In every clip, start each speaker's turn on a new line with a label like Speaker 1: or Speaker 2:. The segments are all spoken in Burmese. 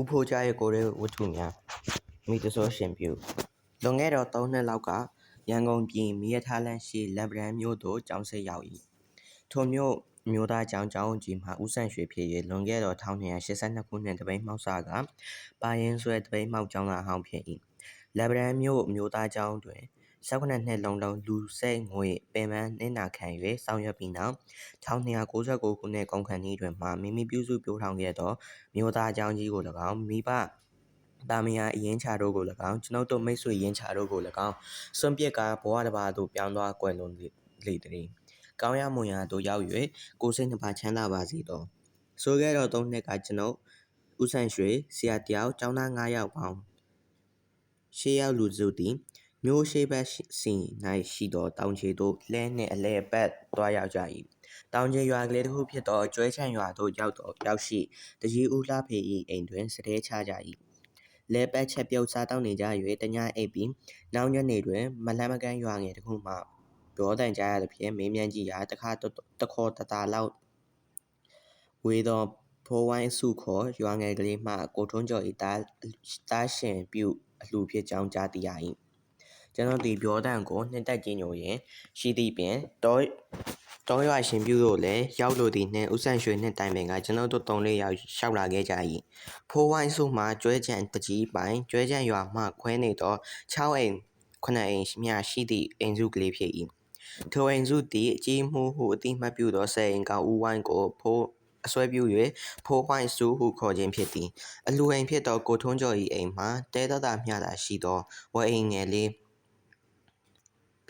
Speaker 1: ဥဖိုးကြရဲ့ကိုယ်ရဲ့ဝတ္ထုများမိတစောရှင်ပြုလွန်ခဲ့သော၃နှစ်လောက်ကရန်ကုန်ပြည်မီးရထားလမ်းရှိလက်ဗရန်မြို့သို့ကျောင်းဆက်ရောက်၏ထိုမြို့မြို့သားကျောင်းကျောင်းကြီးမှဦးဆန့်ရွှေဖြစ်၍လွန်ခဲ့သော1282ခုနှစ်တပိတ်မှောက်စားကပါရင်ဆွဲတပိတ်မှောက်ကျောင်းသားအဟောင်းဖြစ်၏လက်ဗရန်မြို့မြို့သားကျောင်းတွင် 18နှစ်လုံးလုံးလူစိတ်ငွေပင်ပန်းနှင်းနာခံ၍ဆောင်ရွက်ပြီးနောက်1299ခုနှစ်ကုန်ခန်းဤတွင်မှမိမိပြုစုပြောထောင်ခဲ့သောမြို့သားကျောင်းကြီးကို၎င်းမိဘတာမယာအရင်ချတို့ကို၎င်းကျွန်ုပ်တို့မိတ်ဆွေရင်းချတို့ကို၎င်းစွန့်ပစ်ကာဘဝတစ်ပါးသို့ပြောင်းသွားကွယ်လွန်လေသည်ကောင်းရမွန်ရာသို့ရောက်၍ကိုယ်စိတ်နှစ်ပါးချမ်းသာပါစေသောဆိုခဲ့တော့သုံးနှစ်ကကျွန်ုပ်ဦးဆန့်ရွှေဆရာတယောက်ကျောင်းသား9ယောက်ပေါင်းရှေးရောက်လူစုသည် မျိုးရှိဘက်စီ၌ရှိသောတောင်ချေသို့လဲနှင့်အလဲပတ်သွားရောက်ကြ၏တောင်ချေရွာကလေးတစ်ခုဖြစ်သောကျွဲချန်ရွာသို့ရောက်တော့ရောက်ရှိတကြီးဦးလှဖေ၏အိမ်တွင်စတဲချကြ၏လဲပတ်ချက်ပြုတ်စားတောက်နေကြ၍တညအိပ်ပြီးနောက်ညနေတွင်မလန်းမကန်းရွာငယ်တစ်ခုမှပြောတန်ကြရသဖြင့်မေးမြန်းကြည့်ရာတခါတခေါ်တတာလောက်ဝေသောဖိုးဝိုင်းစုခေါ်ရွာငယ်ကလေးမှကိုထွန်းကျော်၏တားတားရှင်ပြုအလှဖြစ်ကြောင်းကြားသိရ၏ ကျွန်တော်ဒီပြောတန်ကိုနှစ်သက်ကြီးညိုရင်ရှိသည့်ပင်တော့တောရွာရှင်ပြုတို့လည်းရောက်လို့သည်နှင့်ဥဆန်ရွှေနှင့်တိုင်ပင်ကကျွန်တော်တို့သုံးလေးယောက်ရှောက်လာခဲ့ကြ၏ဖိုးဝိုင်းစုမှကျွဲကြံတကြီးပိုင်ကျွဲကြံရွာမှခွဲနေသော6အိမ်9အိမ်မြရှိသည့်အိမ်စုကလေးဖြစ်၏ထိုအိမ်စုသည်အကြီးမှုဟုအတိမတ်ပြုသောဆယ်အိမ်ကောင်ဦးဝိုင်းကိုဖိုးအစွဲပြု၍ဖိုးဝိုင်းစုဟုခေါ်ခြင်းဖြစ်သည်အလူအိမ်ဖြစ်သောကိုထွန်းကျော်၏အိမ်မှာတဲတသာမျှသာရှိသောဝအိမ်ငယ်လေး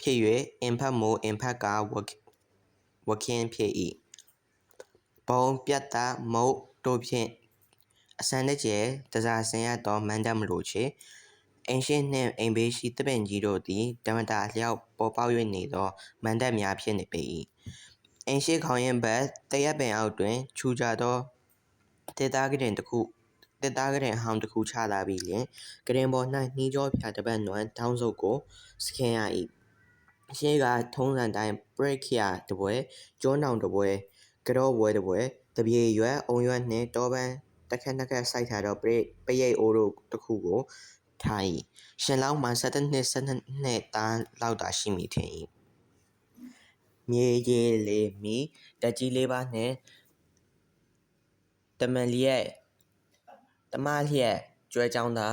Speaker 1: ဖြစ်၍အင်ဖတ်မို့အင်ဖတ်ကဝဝခင်းဖြစ်၏ဘုံပြတ်တာမုတ်တို့ဖြင့်အစံတကျဲတစားဆင်ရသောမန္တမလိုချေအင်ရှင်နှင့်အိမ်ဘေးရှိတပင်ကြီးတို့သည်ဓမ္မတာလျောက်ပေါ်ပေါက်၍နေသောမန္တများဖြစ်နေပေ၏အင်ရှိခေါင်ရင်ဘတ်တရက်ပင်အောက်တွင်ခြူကြသောတေသားကရင်တစ်ခုတက်သားကရင်ဟောင်းတစ်ခုချလာပြီးလျင်ကရင်ပေါ်၌နှီးကြောဖြာတပတ်နွမ်းတောင်းစုပ်ကိုစခင်းရ၏ ရှေးကထုံးစံတိုင်းပရိခယာတပွဲကျွန်းတောင်တပွဲကတော့ပွဲတပွဲတပြေရွက်အုံရွက်နှင့်တောပန်းတစ်ခက်နှစ်ခက်စိုက်ထားသောပရိပရိတ်အိုးတို့တစ်ခုကိုထား၏ရှင်လောင်းမှာ17နှစ်12နှစ်သားလောက်သာရှိမိထင်၏မြေကြီးလေးမီတက်ကြီးလေးပါနှင့်တမန်လျက်တမလျက်ကျွဲချောင်းသာ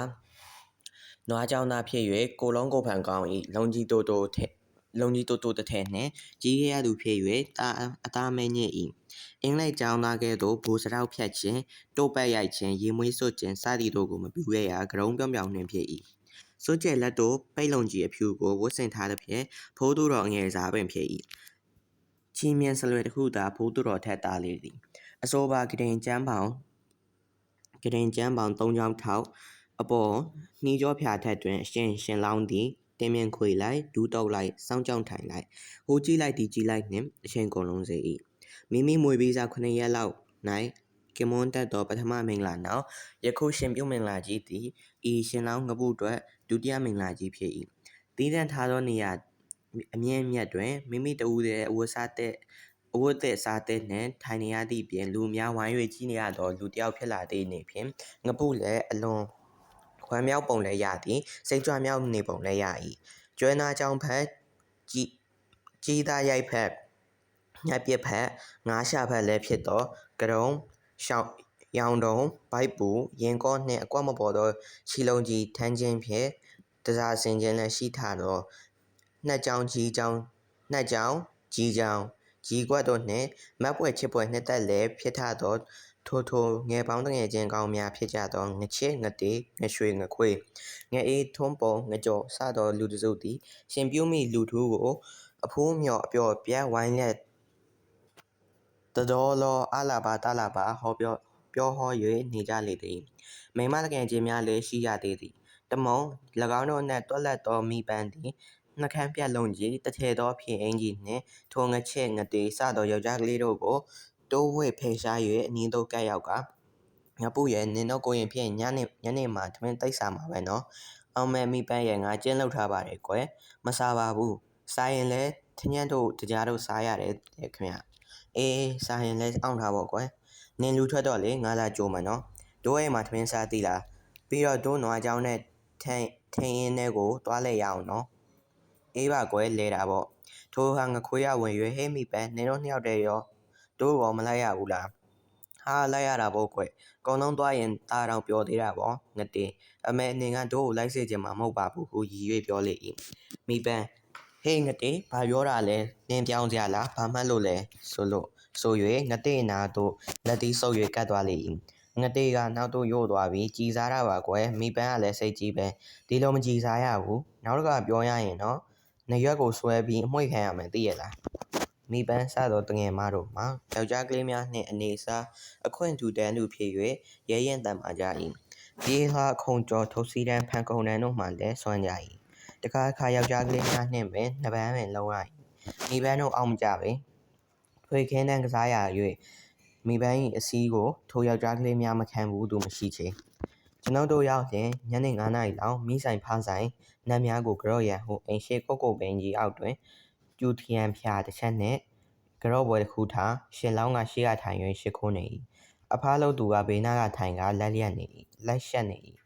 Speaker 1: နွားချောင်းသာဖြစ်၍ကိုလုံးကိုဖန်ကောင်း၏လုံကြီးတိုးတိုးထက် လုံကြီးတိုးတိုးတစ်ထည်နှင့်ကြီးခဲ့ရသူဖြစ်၍တာအသားမဲညစ်၏အင်္ဂလိပ်ကျောင်းသားကဲ့သို့ဘူစရောက်ဖြတ်ခြင်းတိုးပတ်ရိုက်ခြင်းရေမွေးစွတ်ခြင်းစသည်တို့ကိုမပြုခဲ့ရာဂရုံးပြောင်ပြောင်နှင့်ဖြစ်၏စွတ်ကျက်လက်တို့ပိတ်လုံကြီးအဖြူကိုဝတ်ဆင်ထားသဖြင့်ဖိုးသူတော်ငယ်စားပင်ဖြစ်၏ချီမြင်ဆလွယ်တစ်ခုသာဖိုးသူတော်ထက်သားလေသည်အဆိုပါကရင်ကျမ်းပေါင်ကရင်ကျမ်းပေါင်၃ချောင်းထောက်အပေါ်နှီးကြောဖြာထက်တွင်ရှင်ရှင်လောင်းသည် တင်မြင်ခွေလိုက်ဒူးတုပ်လိုက်စောင်းကြောင်ထိုင်လိုက်ဟိုကြည့်လိုက်ဒီကြည့်လိုက်နှင့်အချိန်ကုန်လုံးစေ၏မိမိမွေပြီးစား9ရက်လောက်၌ကင်မွန်တက်သောပထမမင်္ဂလာနောက်ယခုရှင်ပြုံးမင်္ဂလာကြီးသည်ဤရှင်လောင်းငပုအတွက်ဒုတိယမင်္ဂလာကြီးဖြစ်၏တည်တံ့ထားသောနေရာအမြင့်မြတ်တွင်မိမိတဦးတဲ့အဝတ်စားတဲ့အဝတ်သက်စားတဲ့နှင့်ထိုင်နေရသည့်ပြင်လူများဝိုင်း၍ကြီးနေရသောလူတစ်ယောက်ဖြစ်လာသည့်နေဖြင့်ငပုလည်းအလွန် ခွမ်းမြောက်ပုံလည်းရသည်စိတ်ကြွမြောက်နေပုံလည်းရ၏ကျွဲနာကြောင်ဖက်ကြီးကြီးသားရိုက်ဖက်ညက်ပြက်ဖက်ငါးရှာဖက်လည်းဖြစ်သောကရုံရှောင်းရောင်တုံဘိုက်ပူရင်ကောနှင့်အကွက်မပေါ်သောခြီလုံးကြီးထမ်းခြင်းဖြင့်တစားစင်ခြင်းလည်းရှိထသောနှက်ကြောင်ကြီးကြောင်နှက်ကြောင်ကြီးကြောင်ကြီးကွက်တို့နှင့်မက်ပွဲချစ်ပွဲနှစ်သက်လည်းဖြစ်ထသော ထိုထိုငယ်ပေါင်းတငယ်ချင်းကောင်းများဖြစ်ကြသောငချစ်ငတေငရွှေငခွေငအေးထွန်းပုံငကြောစသောလူတစုသည်ရှင်ပြုမိလူထူးကိုအဖိုးမြော်အပျော်ပြက်ဝိုင်းလက်တတော်လောအလာပါတလာပါဟောပြောပြောဟော၍နေကြလေသည်မိမတကယ်ချင်းများလည်းရှိရသေးသည်တမုံ၎င်းတို့နှင့်တွက်လက်သောမိပန်းသည်နှကန်းပြက်လုံးကြီးတထဲသောဖြင့်အင်ကြီးနှင့်ထိုငချစ်ငတေစသောယောက်ျားကလေးတို့ကို တိုးဝှေ့ဖယ်ရှား၍အနီးသို့ကပ်ရောက်ကငါပုရဲ့နင်တို့ကိုရင်ဖြစ်ညနေညနေမှာသမင်းတိတ်စာမှာပဲနော်အောင်မဲမိပန်းရဲ့ငါကျင်းလောက်ထားပါတယ်ကွယ်မစားပါဘူးစားရင်လည်းထညံ့တို့တကြားတို့စားရတယ်ခင်ဗျအေးစားရင်လည်းအောင့်ထားပေါ့ကွယ်နင်လူထွက်တော့လေငါလာကြိုးမယ်နော်ဒိုးရဲ့မှာသမင်းစားသီးလားပြီးတော့ဒိုးနွားချောင်းနဲ့ထိုင်ထိုင်ရင်းတဲ့ကိုတွားလဲရအောင်နော်အေးပါကွယ်လဲတာပေါ့ထိုးဟာငခွေးရဝင်ရွေးဟဲမိပန်းနင်တို့နှစ်ယောက်တည်းရော တို့ရောမလိုက်ရဘူးလားဟာလိုက်ရတာပေါ့ကွယ်ကောင်းတော့တွားရင်ตาတောင်ပျော်သေးတာပေါ့ငတေအမေအနေကတို့ကိုလိုက်စေချင်မှာမဟုတ်ပါဘူးဟူရည်၍ပြောလေ၏မိပန်းဟေးငတေဘာပြောတာလဲနင်ပြောင်းကြလားဘာမှတ်လို့လဲဆိုလို့ဆို၍ငတေနာတို့လက်သီးဆုပ်၍ကတ်သွားလေ၏ငတေကနောက်သို့ရို့သွားပြီးကြည်စားတာပါကွယ်မိပန်းကလည်းစိတ်ကြီးပဲဒီလိုမကြည်စားရဘူးနောက်တစ်ခါပြောရရင်တော့နေရွက်ကိုဆွဲပြီးအမွှေခံရမယ်သိရလား မိပန်းစသောတငယ်မတို့မှာယောက်ျားကလေးများနှင့်အနေစားအခွင့်ထူတန်းသူဖြစ်၍ရဲရင်တန်ပါကြ၏ပြေးလာခုံကျော်ထုတ်စီတန်းဖန်ကုံတန်းတို့မှလည်းစွမ်းကြ၏တခါအခါယောက်ျားကလေးများနှင့်ပင်နှပန်းပင်လုံးရ၏မိပန်းတို့အောင်မကြပေဖွေခင်းတန်းကစားရ၍မိပန်း၏အစည်းကိုထိုယောက်ျားကလေးများမခံဘူးသူမရှိချေကျွန်ုပ်တို့ရောက်လျင်ညနေ9:00နာရီလောက်မိဆိုင်ဖားဆိုင်နတ်များကိုကြော့ရန်ဟုအိမ်ရှိကိုကိုပင်ကြီးအောက်တွင် ကျူထီယန်ဖျာတစ်ချက်နှင့်ကြော့ပွဲတစ်ခုထားရှင်လောင်းကရှေ့ကထိုင်၍ရှ िख ိုးနေ၏အဖားလို့သူကဘေးနားကထိုင်ကလက်လျက်နေ၏လက်ရှက်နေ၏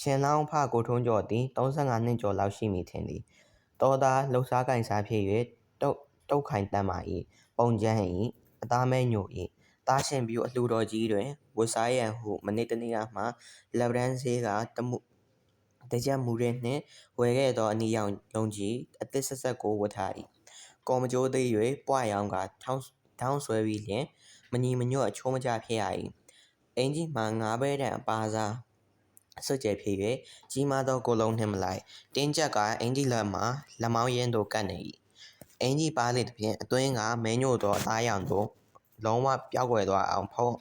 Speaker 1: ရှင်လောင်းဖကိုထွန်းကျော်သည်35နှစ်ကျော်လောက်ရှိမည်ထင်သည်တောသားလှူစားကင်စားဖြစ်၍တုတ်တုတ်ခိုင်တတ်မာ၏ပုံကျန်း၏အသားမဲညို၏သားရှင်ပြူအလှတော်ကြီးတွင်ဝတ်စားရန်ဟုမနေ့တနေ့ကမှလက်ဗရန်ဈေးကတမှု တကြက်မူရဲနှင့်ဝယ်ခဲ့သောအနီရောင်လုံးကြီးအသစ်ဆက်ဆက်ကိုဝတ်ထား၏ကော်မကျိုးသေး၍ပွားရောင်ကထောင်းထောင်းဆွဲပြီးလျင်မညီမညွတ်အချိုးမကျဖြစ်ရ၏အင်ကြီးမှငါးဘဲတံအပါစားဆွတ်ကျဲဖြစ်၍ကြီးမားသောကိုလုံးနှင့်မလိုက်တင်းကျပ်ကအင်ကြီးလက်မှလက်မောင်းရင်းသို့ကပ်နေ၏အင်ကြီးပါလေသဖြင့်အတွင်းကမဲညို့သောအသားရောင်သို့လုံးဝပျောက်ကွယ်သွားအောင်ဖုံး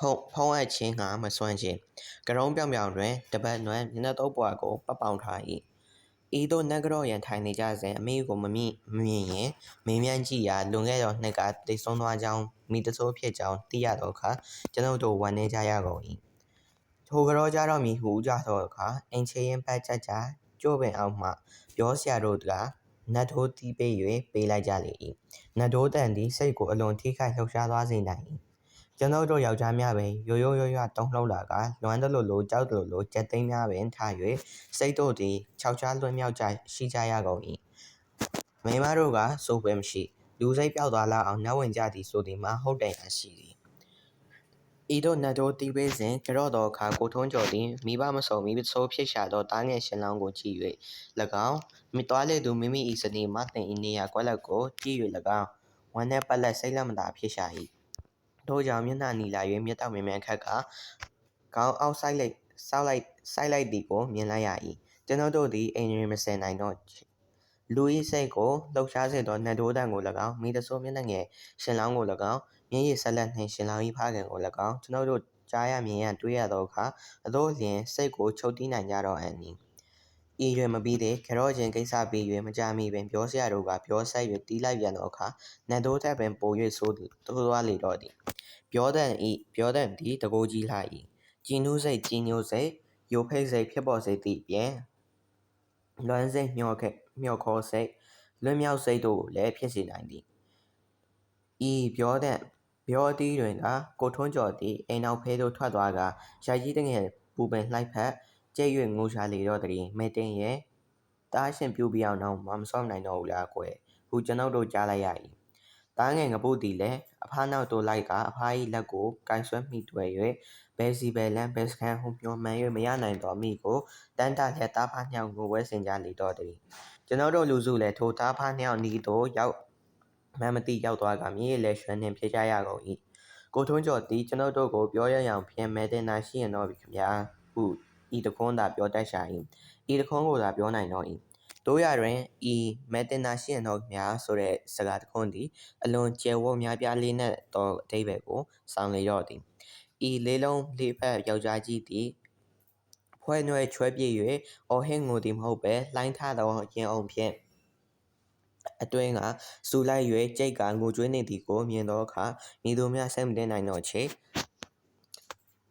Speaker 1: ဖုံးဖုံးအပ်ခြင်းကမစွန့်ခြင်းကရုံးပြောင်ပြောင်တွင်တပတ်နွယ်မျက်နှာတုပ်ပွားကိုပတ်ပေါင်ထား၏ဤသို့နဂရော့ရန်ထိုင်နေကြစဉ်အမေကိုမမြင်မမြင်ရင်မင်းမြန်ကြည့်ရာလွန်ခဲ့သောနှစ်ကတိတ်ဆုံးသွားကြောင်းမိတဆိုးဖြစ်ကြောင်းသိရသောအခါကျွန်ုပ်တို့ဝမ်းနည်းကြရကုန်၏ထိုကရောကြတော့မည်ဟုကြသောအခါအင်ချေရင်ပတ်ချက်ချကျိုးပင်အောက်မှပြောစရာတို့ကနတ်ထိုးတီးပေး၍ပေးလိုက်ကြလေ၏နတ်ထိုးတန်သည်စိတ်ကိုအလွန်ထိခိုက်လှုပ်ရှားသွားစေနိုင်၏ ကျွန်ုပ်တို့ယောက်ျားများပင်ရိုးရိုးရွရွတုံးလှုပ်လာကလွမ်းတလို့လို့ကြောက်တလို့လို့ကြက်သိမ်းများပင်ထား၍စိတ်တို့သည်ခြောက်ခြားလွှမ်းမြောက်ကြရှိကြရကုန်၏မိမတို့ကစိုးပွဲမရှိလူစိတ်ပြောက်သွားလောက်အောင်နှောက်ဝင်ကြသည်ဆိုသည်မှာဟုတ်တယ်အရှိသည်ဤတို့နတ်တို့တီးပေးစဉ်ကြော့သောအခါကိုထုံးကျော်သည်မိဘမစုံမိဆိုးဖြစ်ရှာသောတားငယ်ရှင်လောင်းကိုကြည့်၍၎င်းမိသွားလေသူမိမိ၏စနေမှတင်၏နေရာကွက်လက်ကိုကြည့်၍၎င်းဝမ်းနဲ့ပတ်လက်စိတ်လက်မသာဖြစ်ရှာ၏ ထို့ကြောင့်မျက်နှာနီလာ၍မျက်တောင်မြင်မြန်ခတ်ကခေါင်းအောက်ဆိုင်လိုက်ဆောက်လိုက်ဆိုင်လိုက်သည်ကိုမြင်လိုက်ရ၏ကျွန်ုပ်တို့သည်အိမ်တွင်မစင်နိုင်တော့လူ၏စိတ်ကိုလှုပ်ရှားစေသောနှက်တိုးတန်ကို၎င်းမိတဆိုးမျက်နှာငယ်ရှင်လောင်းကို၎င်းမျက်ရည်ဆက်လက်နှင့်ရှင်လောင်း၏ဖခင်ကို၎င်းကျွန်ုပ်တို့ကြားရမြင်ရတွေ့ရသောအခါအသို့လျင်စိတ်ကိုချုပ်တီးနိုင်ကြတော့အံ့နီ ဤတွင်မပြီးသေးခရော့ချင်းကိစ္စပြီး၍မကြမီပင်ပြောစရာတို့ကပြောဆက်၍တီးလိုက်ပြန်သောအခါနတ်တိုးထက်ပင်ပို၍ဆိုးသို့သွားလေတော့သည်ပြောတန်ဤပြောတန်သည်တကိုးကြီးလှ၏ကြည်နူးစိတ်ကြည်ညိုစိတ်ယိုဖိတ်စိတ်ဖြစ်ပေါ်စေသည့်ပြင်လွမ်းစိတ်မျောခဲ့မျောခေါ်စိတ်လွတ်မြောက်စိတ်တို့ကိုလည်းဖြစ်စေနိုင်သည်ဤပြောတဲ့ပြောအသီးတွင်ကကိုထွန်းကျော်သည်အိမ်နောက်ဖေးသို့ထွက်သွားကရိုက်ကြီးတငယ်ပူပင်လှိုက်ဖက် ကျဲ့၍ငိုရှာလေတော့တည်းမဲတင်ရဲ့တားရှင်ပြူပြအောင်တော့မမစောနိုင်တော့ဘူးလားကွယ်ဟူကျွန်ုပ်တို့ကြားလိုက်ရ၏တားငယ်ငပုတ်သည်လည်းအဖားနောက်သို့လိုက်ကအဖား၏လက်ကိုကင်ဆွဲမိတွေ့၍ဘယ်စီဘယ်လန်ဘယ်စကန်ဟုမျှော်မှန်၍မရနိုင်သောမိကိုတန်းတလျက်တားဖားညောင်ကိုဝဲဆင်ကြလေတော့တည်းကျွန်တော်တို့လူစုလည်းထိုတားဖားညောင်နီးသို့ရောက်မှန်မသိရောက်သွားကမြေရည်လည်းရွှန်းနှင့်ဖြစ်ကြရကုန်၏ကိုထွန်းကျော်သည်ကျွန်ုပ်တို့ကိုပြောရရန်ဖြင့်မဲတင်နာရှိရင်တော့ခင်ဗျာဟု ဤတခွန်းသာပြောတတ်ရှာ၏ဤတခွန်းကိုသာပြောနိုင်တော့၏တို့ရတွင်ဤမဲတင်နာရှိရင်တော့များဆိုတဲ့စကားတခွန်းသည်အလွန်ကျယ်ဝတ်များပြားလေးနက်သောအဓိပ္ပာယ်ကိုဆောင်လေတော့သည်ဤလေးလုံးလေးဖက်ယောက်ျားကြီးသည်ဖွဲနွယ်ချွဲပြည့်၍အော်ဟင်းငိုသည်မဟုတ်ပဲလှိုင်းထသောရင်အောင်ဖြင့်အတွင်းကစူလိုက်၍ကြိတ်ကငိုကြွေးနေသည်ကိုမြင်သောအခါမိသူများစိတ်မတင်နိုင်တော့ချေ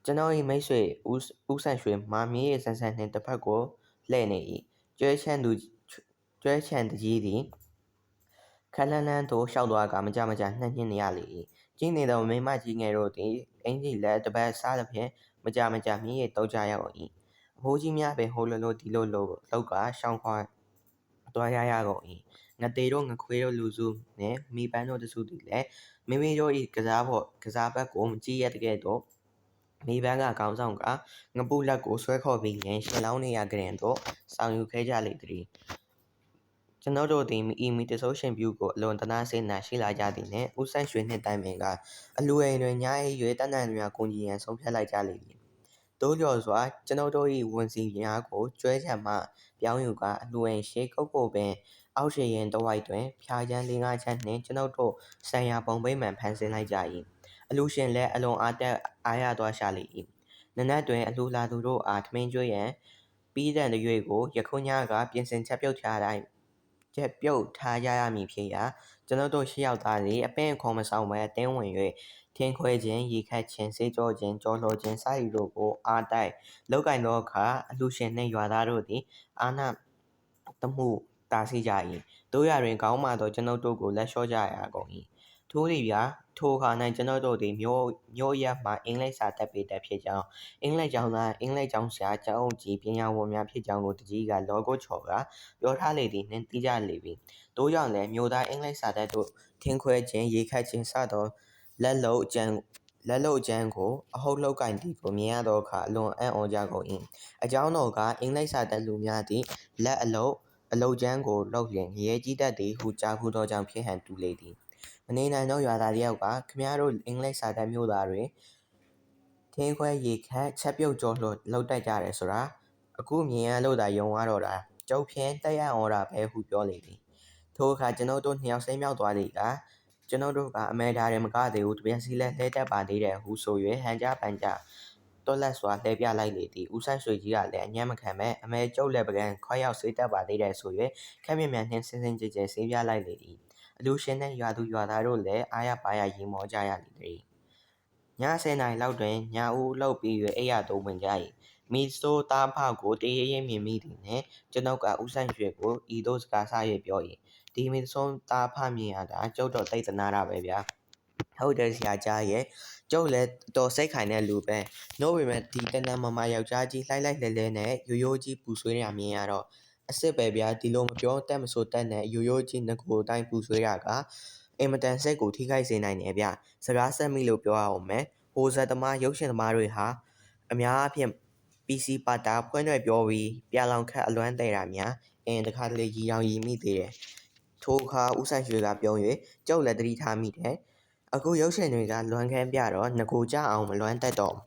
Speaker 1: ကျွန်တော်၏မိတ်ဆွေဦးဦးဆန်ရွှေမာမီရဲ့ဆန်ဆန်နှင့်တစ်ဖက်ကိုလှည့်နေ၏ကျွဲချန်သူကျွဲချန်တကြီးသည်ခလန်းလန်းသို့ရှောက်သွားကမကြမကြနှက်ညင်းနေရလေ၏ကျင်းနေသောမိမကြီးငယ်တို့သည်အင်ကြီးလက်တစ်ပတ်စားသဖြင့်မကြမကြမြည်ရတုတ်ကြရကုန်၏အဖိုးကြီးများပင်ဟိုလိုလိုဒီလိုလိုလောက်ကရှောင်းခွာသွားရရကုန်၏ငသေးတို့ငခွေးတို့လူစုနှင့်မိပန်းတို့တစုသည်လည်းမိမိတို့၏ကစားဖို့ကစားဘက်ကိုမကြည့်ရတဲ့ကဲ့သို့ မိပန်းကခေါင်းဆောင်ကငပုလက်ကိုဆွဲခေါ်ပြီးလျင်ရှင်လောင်းနေရကြရင်သို့ဆောင်ယူခဲ့ကြလေသည်ကျွန်ုပ်တို့သည်ဤမီတဆိုးရှင်ပြူကိုအလွန်တနာစေနာရှိလာကြသည်နှင့်ဦးဆန်းရွှေနှင့်တိုင်ပင်ကအလူအိမ်တွင်ညာ၏၍တန်တန်များကုန်ကြီးရန်ဆုံးဖြတ်လိုက်ကြလေသည်တိုးလျော်စွာကျွန်ုပ်တို့၏ဝန်စီများကိုကျွဲချံမှပြောင်းယူကအလူအိမ်ရှိကုတ်ကိုပင်အောက်ရှိရင်တဝိုက်တွင်ဖျားချမ်းလေးငါးချမ်းနှင့်ကျွန်ုပ်တို့ဆံရပုံပိမှန်ဖန်ဆင်းလိုက်ကြ၏ အလူရှင်လည်းအလွန်အားတက်အားရသွားရှာလေ၏နနက်တွင်အလူလာသူတို့အားထမင်းကျွေးရန်ပြီးတဲ့ရွေကိုယခုညကပြင်ဆင်ချက်ပြုတ်ထားတိုင်းချက်ပြုတ်ထားကြရမည်ဖြစ်ရာကျွန်ုပ်တို့ရှေ့ရောက်သားသည်အပင်ခေါ်မဆောင်ပဲအတင်းဝင်၍ထင်းခွဲခြင်းရေခတ်ခြင်းစေးကြောခြင်းကြောလှော်ခြင်းစသည်တို့ကိုအားတိုက်လောက်ကင်သောအခါအလူရှင်နှင့်ရွာသားတို့သည်အာနာတမှုတာစီကြ၏တို့ရတွင်ခေါင်းမာသောကျွန်ုပ်တို့ကိုလက်လျှော့ကြရကုန်၏ ထိုးသည်ဗျာထိုအခါ၌ကျွန်ုပ်တို့သည်မြို့မြို့ရက်မှအင်္ဂလိပ်စာတက်ပေတက်ဖြစ်ကြောင်းအင်္ဂလိပ်ကျောင်းသားအင်္ဂလိပ်ကျောင်းဆရာကျောင်းကြီးပညာဝန်များဖြစ်ကြောင်းကိုတကြီးကလောကိုချော်ကပြောထားလေသည်နှင့်သိကြလေပြီတို့ကြောင့်လည်းမြို့သားအင်္ဂလိပ်စာတက်တို့ထင်းခွဲခြင်းရေခတ်ခြင်းစသောလက်လုံးအကျန်လက်လုံကျန်းကိုအဟုတ်လောက်ကင်သည်ကိုမြင်ရသောအခါအလွန်အံ့ဩကြကုန်၏အကြောင်းတော်ကအင်္ဂလိပ်စာတက်လူများသည်လက်အလုံးအလုတ်ကျန်းကိုလောက်လျင်ရဲကြီးတတ်သည်ဟုကြားဖူးသောကြောင့်ဖြစ်ဟန်တူလေသည် မနေနိုင်သောရွာသားတယောက်ကခမည်းတော်အင်္ဂလိပ်စာတက်မျိုးသားတွေထင်းခွဲရေခတ်ချက်ပြုတ်ကြောလို့လောက်တတ်ကြတယ်ဆိုတာအခုမြင်ရလို့သာယုံရတော့တာကျုပ်ဖြင့်တက်ရအောင်တာပဲဟုပြောလေသည်ထိုအခါကျွန်ုပ်တို့နှစ်ယောက်စိမ်းမြောက်သွားသည်ကကျွန်ုပ်တို့ကအမဲထားတယ်မကသေးဘူးတပြက်စီလဲလှဲတက်ပါသေးတယ်ဟုဆို၍ဟန်ကြပန်ကြတော်လက်စွာလှဲပြလိုက်လေသည်ဦးဆန်းရွှေကြီးကလည်းအညံ့မခံမဲ့အမဲကျုပ်လက်ပကံခွာရောက်စေးတက်ပါသေးတယ်ဆို၍ခက်မြမြနှင်းစင်းစင်းကြဲကြဲဆေးပြလိုက်လေသည် အလူရှင်နှင့်ရွာသူရွာသားတို့လည်းအားရပါရရီမောကြရလေသည်ည10နာရီလောက်တွင်ညာဦးလှုပ်ပြီး၍အိယာသို့ဝင်ကြ၏မီဆိုသားဖကိုတရေရင်မြင်မိသည်နှင့်ကျွန်ုပ်ကဦးဆန်းရွှေကိုဤသို့စကားဆ၍ပြော၏ဒီမီဆိုသားဖမြင်ရတာကျုပ်တော့တိတ်တနာတာပဲဗျာဟုတ်တယ်ဆရာကြားရဲ့ကျုပ်လည်းတော်စိတ်ခိုင်တဲ့လူပဲ။နို့ပေမဲ့ဒီတနံမမယောက်ျားကြီးလှိုက်လိုက်လဲလဲနဲ့ရိုးရိုးကြီးပူဆွေးနေတာမြင်ရတော့ အစ်စ်ပဲဗျာဒီလိုမပြောတက်မဆိုတက်နဲ့ရိုးရိုးကြီးငကိုတိုင်းပူဆွေးတာကအင်မတန်စိတ်ကိုထိခိုက်စေနိုင်တယ်ဗျ။စကားဆက်မိလို့ပြောရအောင်မယ်။ဟိုဇက်သမားရုပ်ရှင်သမားတွေဟာအများအပြား PC ပါတာဖွင့်ရွက်ပြောပြီးပြလောင်ခတ်အလွမ်းတဲ့တာများအင်းတခါတလေရီအောင်ရီမိသေးတယ်။ထိုအခါဦးဆိုင်ရွှေကပြော၍ကျုပ်လည်းသတိထားမိတယ်။အခုရုပ်ရှင်တွေကလွမ်းခမ်းပြတော့ငကိုကြအောင်မလွမ်းတတ်တော့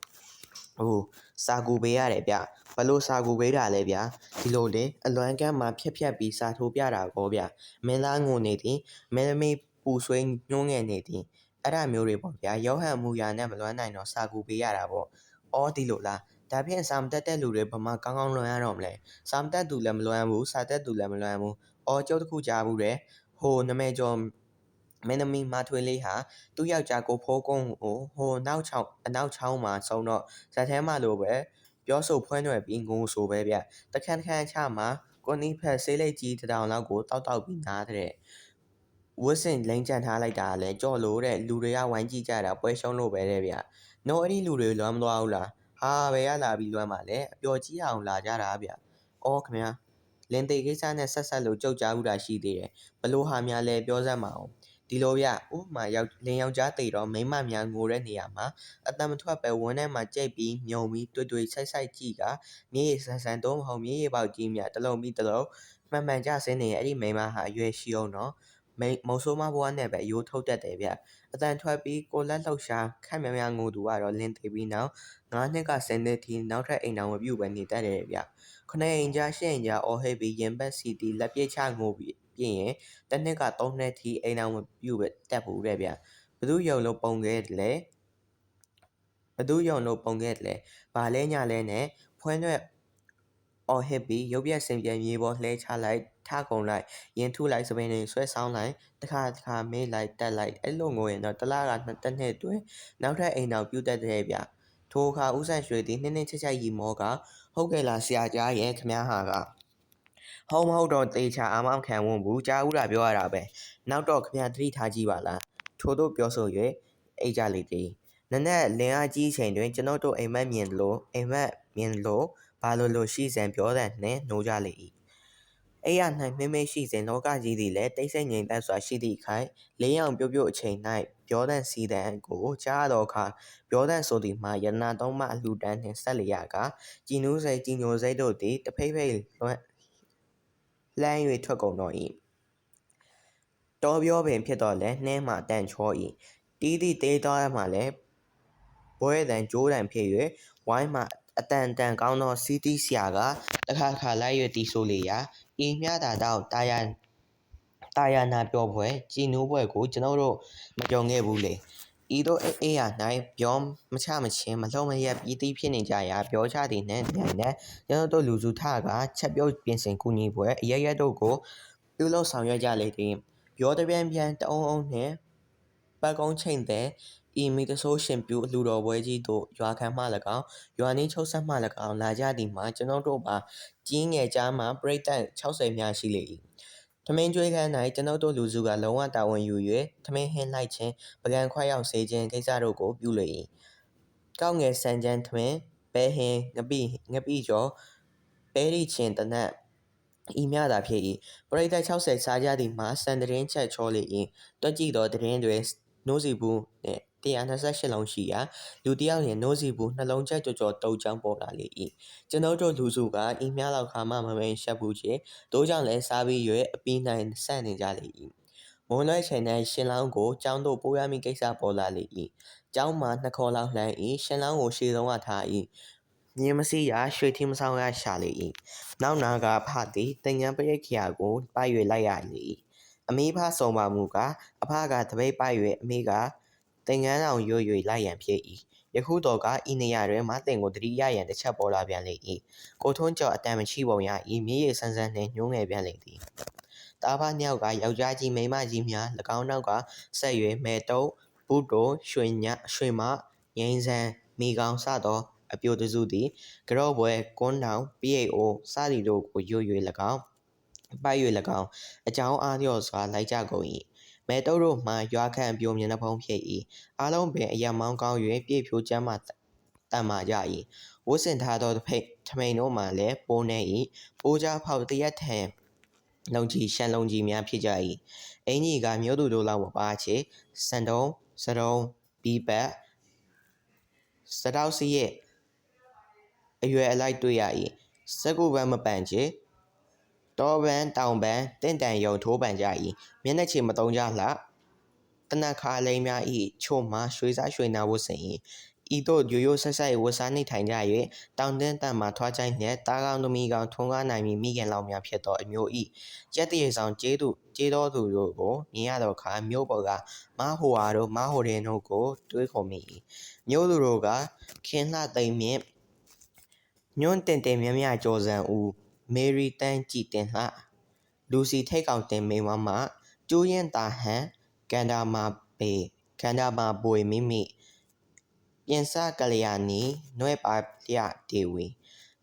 Speaker 1: ဟိုစာကူပေးရတယ်ဗျဘလို့စာကူပေးတာလဲဗျဒီလိုလေအလွမ်းကမ်းမှာဖြက်ဖြက်ပြီးစာထိုးပြတာကောဗျမင်းသားငိုနေသည်မင်းသမီးပူဆွေးညှိုးငယ်နေသည်အဲ့ဒါမျိုးတွေပေါ့ဗျာရောဟန်မူရာနဲ့မလွမ်းနိုင်တော့စာကူပေးရတာပေါ့အော်ဒီလိုလားဒါဖြင့်စာမတက်တဲ့လူတွေဘာမှကောင်းကောင်းလွန်ရတော့မလဲစာမတက်သူလည်းမလွမ်းဘူးစာတက်သူလည်းမလွမ်းဘူးအော်ကျုပ်တခုကြားဘူးတယ်ဟိုနမဲကျော် မင်းသမီးမထွေးလေးဟာသူ့ယောက်ျားကိုဖိုးကုန်းကိုဟိုနောက်ချောင်းအနောက်ချောင်းမှာဆုံးတော့ဇက်ထဲမှာလိုပဲပြောဆိုဖွဲနွယ်ပြီးငိုဆိုပဲဗျတခန်းတခန်းချမှာကိုနီးဖက်ဆေးလိတ်ကြီးတတောင်လောက်ကိုတောက်တောက်ပြီးနားတဲ့ဝတ်စင်လိမ့်ကြံထားလိုက်တာလဲကြော့လို့တဲ့လူတွေကဝိုင်းကြည့်ကြတာပွဲရှုံးလို့ပဲတဲ့ဗျ။နော်အဲ့ဒီလူတွေလွမ်းမသွားဘူးလား။ဟာဘယ်ရလာပြီးလွမ်းပါလဲအပျော်ကြီးအောင်လာကြတာဗျ။အော်ခင်ဗျာလင်သေးကိစ္စနဲ့ဆက်ဆက်လို့ကြောက်ကြဘူးတာရှိသေးတယ်။ဘလို့ဟာများလဲပြောစမ်းမအောင်။ ဒီလိုဗျဥပမာယောက်လင်ယောက်ျားတေတော့မိန်းမများငိုတဲ့နေရာမှာအတန်မထွက်ပဲဝန်းထဲမှာကြိတ်ပြီးမြုံပြီးတွေ့တွေ့ဆိုက်ဆိုက်ကြည့်ကမြေရည်ဆန်ဆန်တော့မဟုတ်မြေရည်ပေါက်ကြီးများတလုံးပြီးတလုံးမှန်မှန်ကြဆင်းနေအဲ့ဒီမိန်းမဟာအရွယ်ရှိအောင်နော်မိန်မုံဆိုးမဘွားနဲ့ပဲရိုးထုတ်တတ်တယ်ဗျအတန်ထွက်ပြီးကိုလက်လှုပ်ရှားခက်မြမြငိုသူကတော့လင်းသေးပြီးနောက်ငါးနှစ်ကဆင်းတဲ့ทีနောက်ထပ်အိမ်တော်မပြုတ်ပဲနေတတ်တယ်ဗျခနဲ့အိမ်ကြားရှစ်အိမ်ကြားအော်ဟစ်ပြီးရင်ဘတ်စီတီလက်ပြချငိုပြီး ပြင်ရင်တစ်နှစ်က3နှစ်ထိအိမ်အောင်မပြုတ်ပဲတက်ဘူးတဲ့ဗျဘသူယုံလို့ပုံခဲ့တယ်လေဘသူယုံလို့ပုံခဲ့တယ်လေဘာလဲညာလဲနဲ့ဖွင့်ရွက်အော်ဟစ်ပြီးရုပ်ပြက်စင်ပြန်မြေပေါ်လှဲချလိုက်ထကုံလိုက်ရင်ထုလိုက်စပင်းတွေဆွဲဆောင်းလိုက်တခါတခါမေးလိုက်တက်လိုက်အဲ့လိုငိုရင်တော့တလားကနှစ်တစ်နှစ်တွင်နောက်ထပ်အိမ်တော်ပြုတ်တက်တဲ့ဗျထိုအခါဦးဆန့်ရွှေသည်နှင်းနှင်းချက်ချက်ရီမောကဟုတ်ကဲ့လားဆရာကြားရဲ့ခမည်းဟာက ဟုတ်မဟုတ်တော့တေချာအာမခံဝန်းဘူးကြားဦးတာပြောရတာပဲနောက်တော့ခမည်းသတိထားကြည့်ပါလားထို့သို့ပြောဆို၍အိတ်ကြလေသည်နက်နက်လင်းအားကြီးချိန်တွင်ကျွန်ုပ်တို့အိမ်မက်မြင်လိုအိမ်မက်မြင်လိုဘာလိုလိုရှိစဉ်ပြောသံနှင့်နိုးကြလေ၏အိယာ၌မိမိရှိစဉ်လောကကြီးသည်လည်းတိတ်ဆိတ်ငြိမ်သက်စွာရှိသည့်ခိုင်လေးရောင်ပြုတ်ပြုတ်အချိန်၌ပြောသံစီတံကိုကြားသောအခါပြောသံဆိုသည်မှာယန္နာသုံးမအလှတန်းနှင့်ဆက်လျက်ကကြည်နူးစိတ်ကြည်ညိုစိတ်တို့သည်တဖိတ်ဖိတ် လွှမ်းလှမ်း၍ထွက်ကုန်တော့၏တောပြောပင်ဖြစ်တော့လဲနှဲမှတန်ချော၏တီးသည့်တေးသွားမှလည်းဘွဲတန်ကြိုးတန်ဖြစ်၍ဝိုင်းမှအတန်တန်ကောင်းသောစီးတီးဆရာကတခါခါလိုက်၍တီးဆိုလေရာဤမြတာတော့တာယာတာယာနာပြောပွဲကြည်နူးပွဲကိုကျွန်တော်တို့မကြုံခဲ့ဘူးလေ ဤသို့အေးရ၌ပြောမချမချင်းမလုံးမရက်ပြီးတီးဖြစ်နေကြရာပြောချသည်နှင့်တိုင်နဲ့ကျွန်တော်တို့လူစုထကချက်ပြုတ်ပြင်ဆင်ကူညီပွဲအရရက်တို့ကိုပြုလုပ်ဆောင်ရွက်ကြလေသည်ပြောတပြန်ပြန်တအုံအုံနှင့်ပတ်ကုန်းချိန်တဲ့ဤမီတဆိုးရှင်ပြူအလှတော်ပွဲကြီးသို့ရွာခံမှ၎င်းရွာနီးချုပ်ဆက်မှ၎င်းလာကြသည်မှာကျွန်တော်တို့ပါကြီးငယ်ကြားမှပြိတ္တ60များရှိလေ၏ ထမင်းကျွေးခန်း၌ကျွန်ုပ်တို့လူစုကလုံးဝတာဝန်ယူ၍ထမင်းဟင်းလိုက်ခြင်းပကံခွက်ရောက်စေခြင်းကိစ္စတို့ကိုပြုလေ၏ကောက်ငယ်ဆန်ချမ်းထမင်းပဲဟင်းငပိငပိကျော်ပဲရီချင်းတနတ်ဤမြတာဖြစ်၏ပရိသတ်60စားကြသည်မှာစံတရင်ချက်ချောလေ၏တွက်ကြည့်သောတရင်တွင်နိုးစီဘူးနှင့် 128လုံးရှိရာလူတစ်ယောက်ရင်နိုးစီဘူးနှလုံးချက်ကြော်ကြော်တုပ်ချောင်းပေါ်လာလေ၏ကျွန်ုပ်တို့လူစုကဤမြလောက်ခါမှမမိန်ရှက်ဘူးချေတို့ကြောင့်လည်းစားပြီး၍အပီးနိုင်ဆန့်နေကြလေ၏မွန်လွဲချိန်၌ရှင်လောင်းကိုကျောင်းသို့ပိုးရမည့်ကိစ္စပေါ်လာလေ၏ကျောင်းမှာနှစ်ခေါ်လောက်လှမ်း၏ရှင်လောင်းကိုရှေ့ဆုံးကထား၏မြင်းမစီရရွှေထင်းမဆောင်ရရှာလေ၏နောက်နာကဖသည်တင်ငန်းပရိတ်ခရာကိုပိုက်၍လိုက်ရလေ၏အမေဖဆုံးပါမူကအဖကတပိတ်ပိုက်၍အမေက တင်ငန်းအောင်ရွရွလိုက်ရန်ဖြစ်၏ယခုတော့ကဤနေရာတွင်မတင်ကိုတတိယရန်တစ်ချက်ပေါ်လာပြန်လေ၏ကိုထွန်းကျော်အတန်မရှိပုံရ၏မြေရည်ဆန်းဆန်းနှင့်ညှိုးငယ်ပြန်လေသည်တာဖနှစ်ယောက်ကယောက်ျားကြီးမိန်းမကြီးများ၎င်းနောက်ကဆက်၍မဲတုပ်ဘုတိုရွှေညရွှေမငိမ့်ဆန်မိကောင်စသောအပြိုတစုသည်ကြော့ပွဲကွန်းတောင် PAO စသည်တို့ကိုရွ၍၎င်းပိုက်၍၎င်းအကြောင်းအားလျော့စွာလိုက်ကြကုန်၏ မဲတုပ်တို့မှရွာခန့်ပြိုမျက်နှာဖုံးဖြစ်၏အားလုံးပင်အယံမောင်းကောင်း၍ပြည့်ဖြိုးချမ်းမှတန်မာကြ၏ဝတ်ဆင်ထားသောဖိတ်ထမိန်တို့မှလည်းပိုးနေ၏ပိုးကြဖောက်တရက်ထံလုံကြီးရှန်လုံကြီးများဖြစ်ကြ၏အင်ကြီးကမြို့သူတို့လောက်မပါချေစံတုံးစရုံးဘီပတ်စတောက်စီရဲ့အရွယ်အလိုက်တွေ့ရ၏စကုပန်းမပန့်ချေ တောပန်းတောင်ပန်းတင့်တန်ယုံထိုးပန်ကြ၏မျက်နှာချေမတုံးကြလှတနက်ခါလိမ်များ၏ချို့မှရွှေစားရွှေနာဝတ်ဆင်၏ဤသို့ရိုးရိုးဆက်ဆက်ဝတ်စားနေထိုင်ကြ၍တောင်တင်းတန်မှထွားချိုင်းနှင့်တားကောင်းသမီးကောင်းထွန်းကားနိုင်မည်မိခင်လောင်များဖြစ်သောအမျိုး၏ကျက်တရေဆောင်ကျေးသူကျေးတော်သူတို့ကိုမြင်ရသောအခါမြို့ပေါ်ကမဟိုအားတို့မဟိုရင်တို့ကိုတွေးခေါ်မိ၏မြို့သူတို့ကခင်းလှသိမ့်မြင့်ညွန့်တင်တင်မြမြကြောစံဦး မေရီတန်းကြည်တင်လှလူစီထိတ်ကောင်တင်မိန်မမကျိုးရင်တာဟန်ကန်ဒါမာပေကန်ဒါမာပွေမိမိပြင်စကလျာနီနွဲ့ပါလျဒေဝီ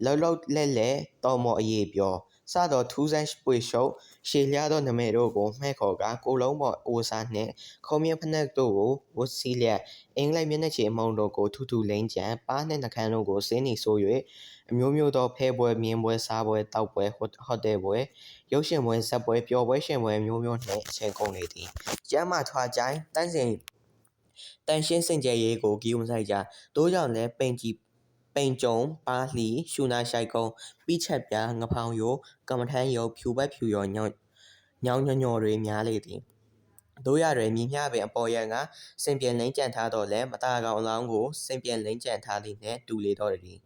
Speaker 1: လှုပ်လှုပ်လဲ့လဲ့တော်မော်အေးပြောစသောထူးဆန်းပွေရှုပ်ရှေလျားသောနမဲတို့ကိုမှဲ့ခေါ်ကကိုလုံးပေါ်အိုစာနှင့်ခုံမြဖနက်တို့ကိုဝတ်စီလျက်အင်္ဂလိပ်မျက်နှာချေအမုံတို့ကိုထူထူလိမ့်ကြံပါးနှင့်နှကန်းတို့ကိုစင်းနေဆို၍ အမျိုးမျိုးသောဖဲပွဲမြင်းပွဲစားပွဲတောက်ပွဲဟိုတယ်ပွဲရုပ်ရှင်ပွဲဇက်ပွဲပျော်ပွဲရှင်ပွဲမျိုးမျိုးနှင့်အချိန်ကုန်နေသည်ကျမ်းမာထွားကြိုင်တန်းစင်တန်ရှင်းစင်ကြယ်ရေးကိုဂီယုံဆိုင်ကြတိုးကြောင့်လည်းပိန်ကြီးပိန်ကြုံပါလှီရှူနာရှိုက်ကုန်းပိချက်ပြငဖောင်ယိုကမ္မထမ်းယုံဖြူဘက်ဖြူရောညောင်းညောင်းညော်ညော်တွေများလေသည်တို့ရတွင်မြင်းမြပင်အပေါ်ရန်ကစင်ပြန်လိမ့်ကြံထားတော့လဲမตาကောင်အလောင်းကိုစင်ပြန်လိမ့်ကြံထားသည်နှင့်တူလေတော့သည်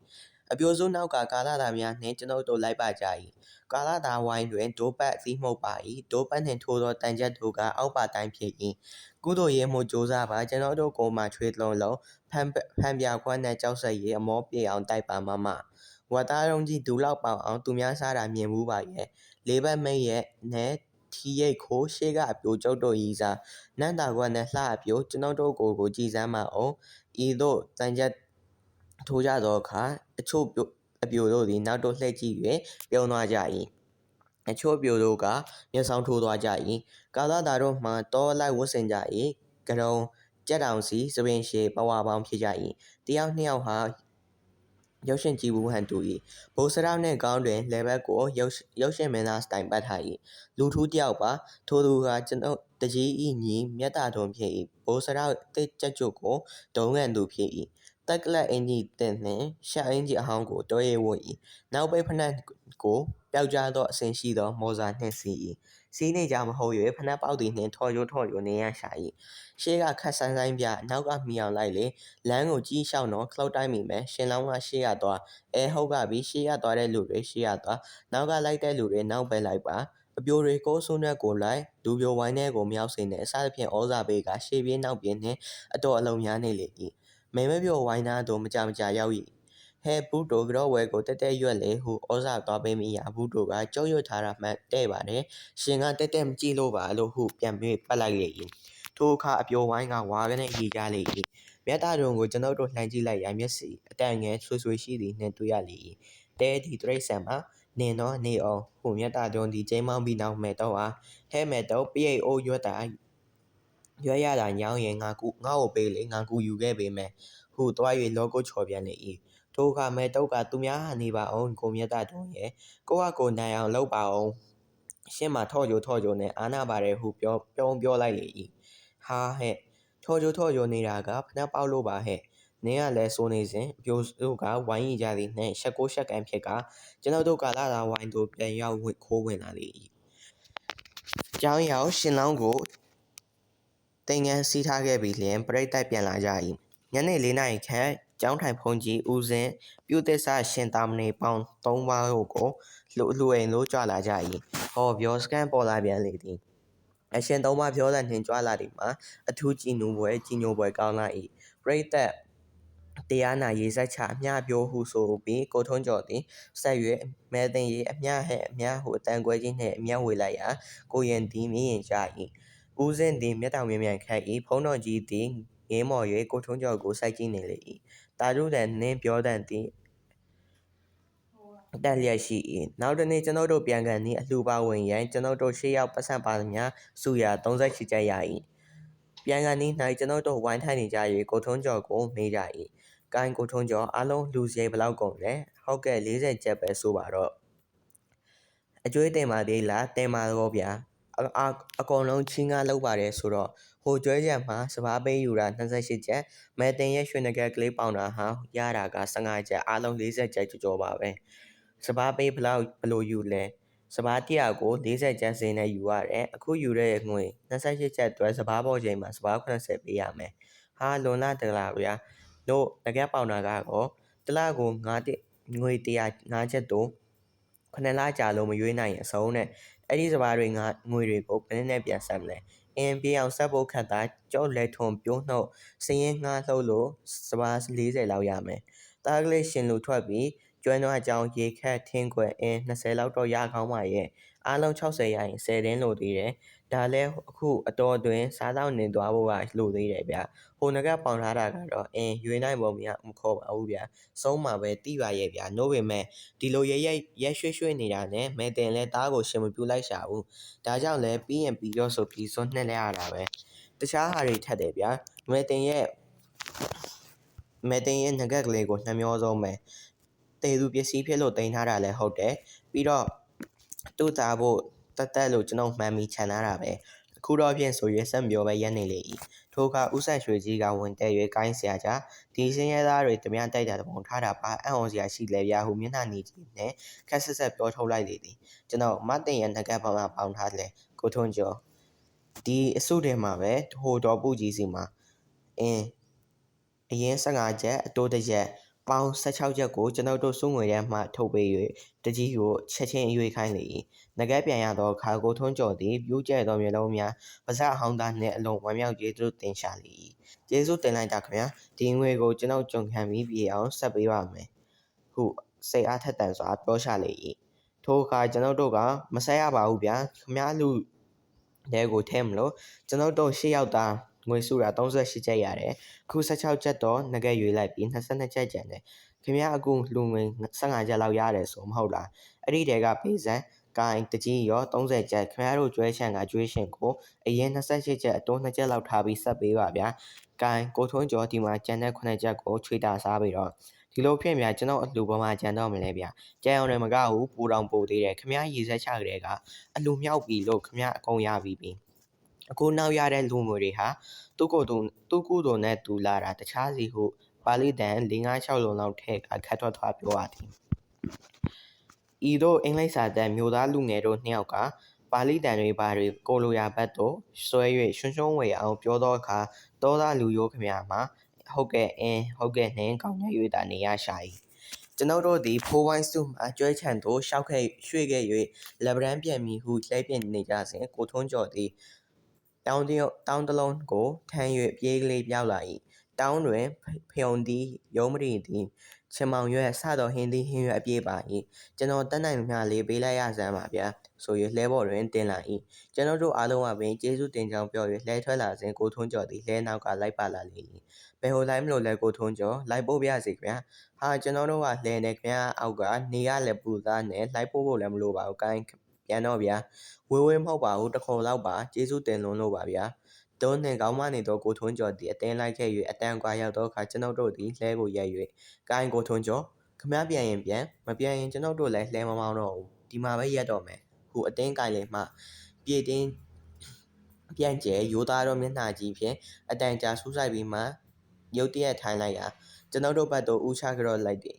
Speaker 1: အပြိုစုနောက်ကကာလာသားများနှင့်ကျွန်ုပ်တို့လိုက်ပါကြ၏ကာလာသားဝိုင်းတွင်ဒိုးပတ်သီးမှုတ်ပါ၏ဒိုးပတ်နှင့်ထိုးသောတန်ချက်တို့ကအောက်ပါတိုင်းဖြစ်၏ကုသိုလ်ရေးမှုစူးစမ်းပါကျွန်တော်တို့ကိုမှချွေလုံးလုံးဖန်ဖန်ပြခွန်းနဲ့ကြောက်ဆက်ရေးအမောပြေအောင်တိုက်ပါမမဝတ်သားရုံးကြီးဒူလောက်ပေါအောင်သူများစားတာမြင်မှုပါရဲ့လေးဘက်မိတ်ရဲ့နဲ့ထီရိတ်ခိုးရှေ့ကအပြိုကျုပ်တို့ဤစားနန်းတာကွက်နဲ့လှအပြိုကျွန်တော်တို့ကိုကိုကြည်စမ်းမအောင်ဤသို့တန်ချက် ထိုးကြသောအခါအချို့အပြိုတို့သည်နောက်တို့လှည့်ကြည့်၍ပြုံးသွားကြ၏အချို့ပြိုတို့ကမျက်စောင်းထိုးသွားကြ၏ကာလသားတို့မှတောလိုက်ဝတ်ဆင်ကြ၏ကရုံကြက်တောင်စီစပင်ရှည်ပဝါပေါင်းဖြစ်ကြ၏တယောက်နှစ်ယောက်ဟာရုပ်ရှင်ကြည့်ဘူးဟန်တူ၏ဘိုးစရောက်နှင့်ကောင်းတွင်လေဘက်ကိုရုပ်ရုပ်ရှင်မင်းသားစတိုင်ပတ်ထား၏လူထူးတယောက်ပါထိုသူကကျွန်ုပ်တကြီးဤညီမြတ်တာတွန်ဖြစ်၏ဘိုးစရောက်တိတ်ကြက်ကြွကိုဒုံငံသူဖြစ်၏ တက်ကလတ်အင်ကြီးတင်နှင့်ရှက်အင်ကြီးအဟောင်းကိုတွဲရဝတ်၏နောက်ပိတ်ဖနက်ကိုပျောက်ကြားသောအစဉ်ရှိသောမော်စာနှင့်စီ၏စီးနေကြမဟုတ်၍ဖနက်ပေါက်သည်နှင့်ထော်ရိုးထော်ရိုးနေရရှာ၏ရှေးကခတ်ဆန်းဆိုင်ပြနောက်ကမီအောင်လိုက်လေလမ်းကိုကြီးလျှောက်တော့ခလောက်တိုင်းမိမယ်ရှင်လောင်းကရှေးရသွားအဲဟုတ်ကပြီရှေးရသွားတဲ့လူတွေရှေးရသွားနောက်ကလိုက်တဲ့လူတွေနောက်ပဲလိုက်ပါအပြိုတွေကိုဆုနဲ့ကိုလိုက်လူပြိုဝိုင်းထဲကိုမြောက်စင်တဲ့အစသဖြင့်ဩဇာပေးကရှေးပြင်းနောက်ပြင်းနှင့်အတော်အလုံးများနေလေ၏ မဲမပြိုဝိုင်းသားတို့မကြမကြရောက်၏ဟဲဘူးတိုကြောဝဲကိုတက်တက်ရွက်လေဟုဩဇာသွားပေးမိရာဘူးတိုကကြောက်ရွံ့ထားတာမှန်တဲ့ပါတယ်ရှင်ကတက်တက်မကြည့်လို့ပါလို့ဟုပြန်ပြီးပတ်လိုက်လေ၏ထိုအခါအပြိုဝိုင်းကဝါကနေရီကြလေ၏မြတ်တာတုံကိုကျွန်ုပ်တို့လှမ်းကြည့်လိုက်ရာမျက်စိအတန်ငယ်ဆွေဆွေရှိသည်နှင့်တွေ့ရလေ၏တဲဒီတရိษံမှာနင်တော့နေအောင်ဟိုမြတ်တာတုံဒီကျင်းမောင်းပြီးနောက်မဲ့တော့ဟာဟဲမဲ့တော့ပြိတ်အိုးရွက်တာ ရွက်ရတာညောင်းရင်ငါကူငါ့ကိုပေးလေငါကူယူခဲ့ပေးမယ်ဟုသွား၍လောကုတ်ချော်ပြန်လေ၏ထိုအခါမဲ့တော့ကသူများဟာနေပါအောင်ကိုမြတ်တာတုံရဲ့ကိုကကိုနိုင်အောင်လုပ်ပါအောင်ရှင်းမှာထော့ကြိုထော့ကြိုနဲ့အာနာပါတယ်ဟုပြောပြောပြောလိုက်လေ၏ဟာဟဲ့ထော်ကြိုထော်ကြိုနေတာကဖနှက်ပေါက်လို့ပါဟဲ့နင်းကလည်းစိုးနေစဉ်အပြိုတို့ကဝိုင်းရီကြသည်နှင့်ရှက်ကိုရှက်ကန်ဖြစ်ကကျွန်တော်တို့ကလာလာဝိုင်းတို့ပြန်ရောက်ဝင်ခိုးဝင်လာလေ၏ကျောင်းရောက်ရှင်လောင်းကို တင်ငန်းစီးထားခဲ့ပြီးလျင်ပြိတ်တိုက်ပြန်လာကြ၏ညနေ၄နာရီခန့်ကျောင်းထိုင်ဖုန်ကြီးဦးစင်ပြုသစ္စာရှင်သာမဏေပေါင်း၃ပါးတို့ကိုလူလူအိမ်လို့ကြွလာကြ၏ဟောပြောစကန်ပေါ်လာပြန်လေသည်အရှင်သုံးပါးပြောတဲ့နှင်ကြွလာသည်မှာအထူးကြည်နူပွဲကြီးညိုပွဲကောင်းလာ၏ပရိသတ်တရားနာရေးဆက်ချအမျှပြောဟုဆိုပြီးကိုထွန်းကျော်သည်ဆက်၍မဲသိင်ရေးအမျှဟဲ့အမျှဟုအတန်ကွဲကြီးနှင့်အမျှဝေလိုက်ရာကိုရင်သည်မြင်ရင်ကြ၏ ဦးစင်းသည်မျက်တောင်မြင်မြန်ခတ်၏ဖုံးတော်ကြီးသည်ငေးမော်၍ကိုထွန်းကျော်ကိုစိုက်ကြည့်နေလေ၏တာရုတန်နှင်းပြောတန်သည်တက်လျက်ရှိ၏နောက်တနေ့ကျွန်ုပ်တို့ပြန်ကန်သည်အလှပါဝင်ရန်ကျွန်ုပ်တို့ရှေ့ရောက်ပတ်စံပါသမျှစုရာ38ကျပ်ရ၏ပြန်ကန်သည်၌ကျွန်ုပ်တို့ဝိုင်းထိုင်နေကြ၍ကိုထွန်းကျော်ကိုမေးကြ၏ကိုင်းကိုထွန်းကျော်အားလုံးလူစရိတ်ဘယ်လောက်ကုန်လဲဟုတ်ကဲ့40ကျပ်ပဲဆိုပါတော့အကျွေးတင်ပါသေးလားတင်ပါတော့ဗျာ အအအကုန်လုံးချင်းကားလောက်ပါတယ်ဆိုတော့ဟိုကျွဲချက်မှာစပားပေးယူတာ28ကျပ်မဲတင်ရဲ့ရွှေနဂက်ကလေးပေါင်တာဟာရတာက15ကျပ်အားလုံး40ကျပ်ကျော်ကျော်ပါပဲစပားပေးဘလောက်ဘလို့ယူလဲစပားတရာကို40ကျပ်စင်းနဲ့ယူရတယ်အခုယူတဲ့ငွေ28ကျပ်တွဲစပားပေါ်ချိန်မှာစပား80ပေးရမယ်ဟာလွန်လာတလားဗျာတို့တကက်ပေါင်တာကတော့တလကိုငါတစ်ငွေ105ချက်တို့ခဏလားကြာလို့မရွေးနိုင်ရင်အဆုံးနဲ့ အဲ့ဒီစပားတွေငါငွေတွေကိုဘယ်နဲ့ပြန်ဆက်မလဲအင်းပြေအောင်ဆက်ဖို့ခက်တာကြောက်လက်ထုံပြိုးနှုတ်စရင်ငှားလှုပ်လို့စပား40လောက်ရမယ်တားကလေးရှင်လူထွက်ပြီး ကျွမ်းတော့အကြောင်းရေခက်ထင်းခွက်အင်း20လောက်တော့ရကောင်းပါရဲ့အားလုံး60ရရင်10တင်းလို့သေးတယ်ဒါလဲအခုအတော်အတွင်းစားတော့နေသွားဖို့ကလိုသေးတယ်ဗျဟိုငကပေါင်ထားတာကတော့အင်းရွေးနိုင်ပုံမရမခေါ်ပါဘူးဗျဆုံးမှာပဲတိပါရဲ့ဗျနို့ပေမဲ့ဒီလိုရဲရဲရက်ရွှေ့ရွှေ့နေတာနဲ့မဲတင်လဲတားကိုရှင်မပြူလိုက်ရှာဘူးဒါကြောင့်လဲပြီးရင်ပြီးတော့ဆိုပြီးစွန့်နှက်လဲရတာပဲတခြားဟာတွေထက်တယ်ဗျမဲတင်ရဲ့မဲတင်ရဲ့ငကက်ကလေးကိုနှမျောဆုံးပဲ တေသူပစ္စည်းဖြစ်လို့တင်ထားတာလည်းဟုတ်တယ်ပြီးတော့သူ့သားဖို့တက်တက်လို့ကျွန်တော်မှန်ပြီးခြံထားတာပဲအခုတော့ဖြင့်ဆိုရွေးဆက်မျိုးပဲရက်နေလေ၏ထိုအခါဥဆက်ရွှေကြီးကဝင်တဲ့၍ကိုင်းဆရာကြဒီစင်းရဲသားတွေတမန်တိုက်တာတပုံထားတာပါအံ့ဩစရာရှိလေဗျာဟုမျက်နှာညီကြီးနဲ့ခက်ဆက်ဆက်ပြောထုတ်လိုက်လေသည်ကျွန်တော်မတင်ရငကက်ပမာပေါင်ထားတယ်ကိုထွန်းကျော်ဒီအစုထဲမှာပဲဟိုတော်ပူကြီးစီမှာအင်းအရင်15ချက်အတိုးတစ်ရက် ပေါင်16ချက်ကိုကျွန်ုပ်တို့စုငွေထဲမှထုတ်ပေး၍တကြီးကိုချက်ချင်းအရွေးခိုင်းလေ၏ငကဲပြန်ရသောအခါကိုထွန်းကျော်သည်ပြူးကျဲသောမျိုးလုံးများပါဇက်အဟောင်းသားနှင့်အလုံးဝမ်းမြောက်ကျေးဇူးတင်ရှာလေ၏ကျေးဇူးတင်လိုက်တာခင်ဗျာဒီငွေကိုကျွန်ုပ်ကြုံခံပြီးပြေအောင်ဆက်ပေးပါမယ်ဟုစိတ်အားထက်သန်စွာပြောရှာလေ၏ထိုအခါကျွန်ုပ်တို့ကမဆက်ရပါဘူးဗျာခင်ဗျားလူတဲကိုထဲမလို့ကျွန်ုပ်တို့ရှေ့ရောက်သား ငွေစုတာ38ကျပ်ရတယ်အခု16ကျပ်တော့ငကဲရွေးလိုက်ပြီး22ကျပ်ကျန်တယ်ခင်ဗျားအခုလူငွေ15ကျပ်လောက်ရတယ်ဆိုမဟုတ်လားအဲ့ဒီတဲကပေးစံကိုင်းတကြီးရော30ကျပ်ခင်ဗျားတို့ကျွဲချန်ကကျွေးရှင်ကိုအရင်28ကျပ်အတိုး2ကျပ်လောက်ထားပြီးဆက်ပေးပါဗျာကိုင်းကိုထွန်းကျော်ဒီမှာကျန်တဲ့9ကျပ်ကိုချွေတာစားပြီးတော့ဒီလိုဖြစ်မြကျွန်တော်အလှပေါ်မှာကျန်တော့မလဲဗျာကြံအောင်လည်းမကဘူးပူတောင်ပိုသေးတယ်ခင်ဗျားရည်ဆက်ချကြတဲ့ကအလှမြောက်ပြီလို့ခင်ဗျားအကုန်ရပြီပြီ အခုနောက်ရတဲ့လူမျိုးတွေဟာသူ့ကိုယ်သူသူ့ကိုယ်သူနဲ့တူလာတာတခြားစီဟုပါဠိတန်5-6လုံးလောက်ထည့်ခတ်ထွက်သွားပြောရသည်ဤသို့အင်္ဂလိပ်စာတန်မျိုးသားလူငယ်တို့နှစ်ယောက်ကပါဠိတန်တွေပါတွေကိုလိုရာဘတ်သို့ဆွဲ၍ရွှွှွှွှဝေအောင်ပြောသောအခါတောသားလူရိုးခမမှာဟုတ်ကဲ့အင်းဟုတ်ကဲ့နှင့်ကောင်းရ၍သာနေရရှာ၏ကျွန်ုပ်တို့သည်ဖိုးဝိုင်းစုမှကျွဲချန်သို့ရှောက်ခဲ့ရွှေ့ခဲ့၍လက်ဗရန်ပြန်မည်ဟုလှည့်ပြနေကြစဉ်ကိုထွန်းကျော်သည် တောင်းတရုံတောင်းတလုံးကိုထမ်း၍ပြေးကလေးပြောက်လာ၏တောင်းတွင်ဖျုံသည်ရုံးမရီသည်ချင်မောင်ရွက်စသောဟင်းသည်ဟင်းရွက်အပြေးပါ၏ကျွန်တော်တက်နိုင်မျှလေးပေးလိုက်ရစမ်းပါဗျာဆို၍လှဲပေါ်တွင်တင်လာ၏ကျွန်တော်တို့အားလုံးကပင်ကျေးဇူးတင်ကြောင်းပြော၍လှဲထွက်လာစဉ်ကိုထွန်းကျော်သည်လှဲနောက်ကလိုက်ပါလာလေ၏ဘယ်ဟိုလိုက်မလို့လဲကိုထွန်းကျော်လိုက်ပို့ပြစီခင်ဗျာဟာကျွန်တော်တို့ကလှဲနေခင်ဗျာအောက်ကနေရလည်းပူသားနဲ့လိုက်ပို့ဖို့လည်းမလိုပါဘူးကိုင်း ပြန်တော့ဗျာဝေးဝေးမဟုတ်ပါဘူးတခုံလောက်ပါကျေးဇူးတင်လွန်းလို့ပါဗျာတွန်းနှင့်ကောင်းမနေသောကိုထွန်းကျော်သည်အတင်းလိုက်ခဲ့၍အတန်ကွာရောက်သောအခါကျွန်ုပ်တို့သည်လှဲကိုရိုက်၍ကိုင်းကိုထွန်းကျော်ခမပြန်ရင်ပြန်မပြန်ရင်ကျွန်ုပ်တို့လည်းလှဲမမောင်းတော့ဘူးဒီမှာပဲရက်တော့မယ်ဟုအတင်းကိုင်းလေမှပြေတင်းပြန့်ကျဲရိုးသားသောမျက်နှာကြီးဖြင့်အတန်ကြာဆူးဆိုင်ပြီးမှရုတ်တရက်ထိုင်းလိုက်ရာကျွန်ုပ်တို့ဘက်သို့ဦးချကြော့လိုက်သည်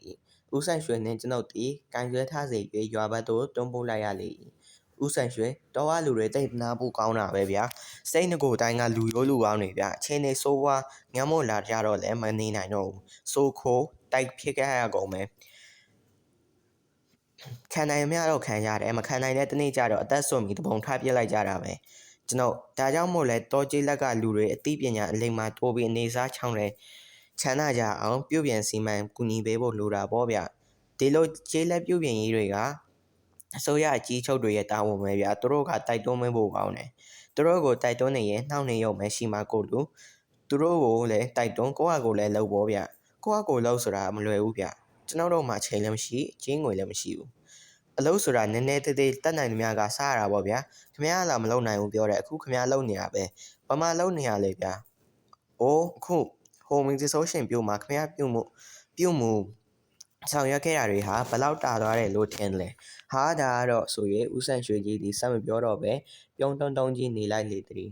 Speaker 1: ဦးဆိုင်ရွှေနှင့်ကျွန်ုပ်သည်ကင်ဆွဲထားစေ၍ရွာဘက်သို့တွန်းပို့လိုက်ရလေ၏ ဦးဆိုင်ရွှေတော်ကလူတွေတိတ်နာဖို့ကောင်းတာပဲဗျာစိတ်ငကိုတိုင်းကလူရိုးလူကောင်းတွေဗျအချင်းနေဆိုးဝါငမ်းမို့လာကြတော့လည်းမနေနိုင်တော့ဘူးဆိုခိုးတိုက်ဖြစ်ခဲ့ရကုန်မယ်ခံနိုင်မြတော့ခံရတယ်မခံနိုင်တဲ့တနေ့ကျတော့အသက်ဆွပြီးတပုံထားပြစ်လိုက်ကြတာပဲကျွန်တော်ဒါကြောင့်မို့လဲတောကြီးလက်ကလူတွေအသိပညာအလိမ္မာတိုးပြီးအနေစားချောင်းတယ်ချမ်းသာကြအောင် ပြုပြင်စီမံကူညီပေးဖို့လိုတာပေါ့ဗျဒီလိုကျေးလက်ပြုပြင်ရေးတွေက အစိုးရအကြီးချုပ်တွေရဲ့တာဝန်ပဲဗျာသူတို့ကတိုက်တွန်းမဖို့ကောင်းတယ်သူတို့ကိုတိုက်တွန်းနေရင်နှောင့်နှေးရုံပဲရှိမှာကိုလူသူတို့ကိုလည်းတိုက်တွန်းကိုယ့်အကိုလည်းလှုပ်ဖို့ဗျကိုယ့်အကိုလှုပ်ဆိုတာမလွယ်ဘူးဗျကျွန်တော်တို့မှချိန်လည်းမရှိကျင်းငွေလည်းမရှိဘူးအလုပ်ဆိုတာနည်းနည်းသေးသေးတတ်နိုင်သမျှကစားရတာပေါ့ဗျာခမရလာမလုပ်နိုင်ဘူးပြောတယ်အခုခမရလုပ်နေရပဲပမာလုပ်နေရလေဗျာအိုးအခုဟိုမင်းဒီဆိုရှင်ပြုတ်မှာခမရပြုတ်မှုပြုတ်မှု ဆောင်ရွက်ခဲ့တာတွေဟာဘလောက်တာသွားတယ်လို့ထင်လဲဟာဒါကတော့ဆို၍ဦးဆန်ရွှေကြီးဒီစက်မပြောတော့ပဲပြုံးတုံတုံကြီးနေလိုက်လေတည်း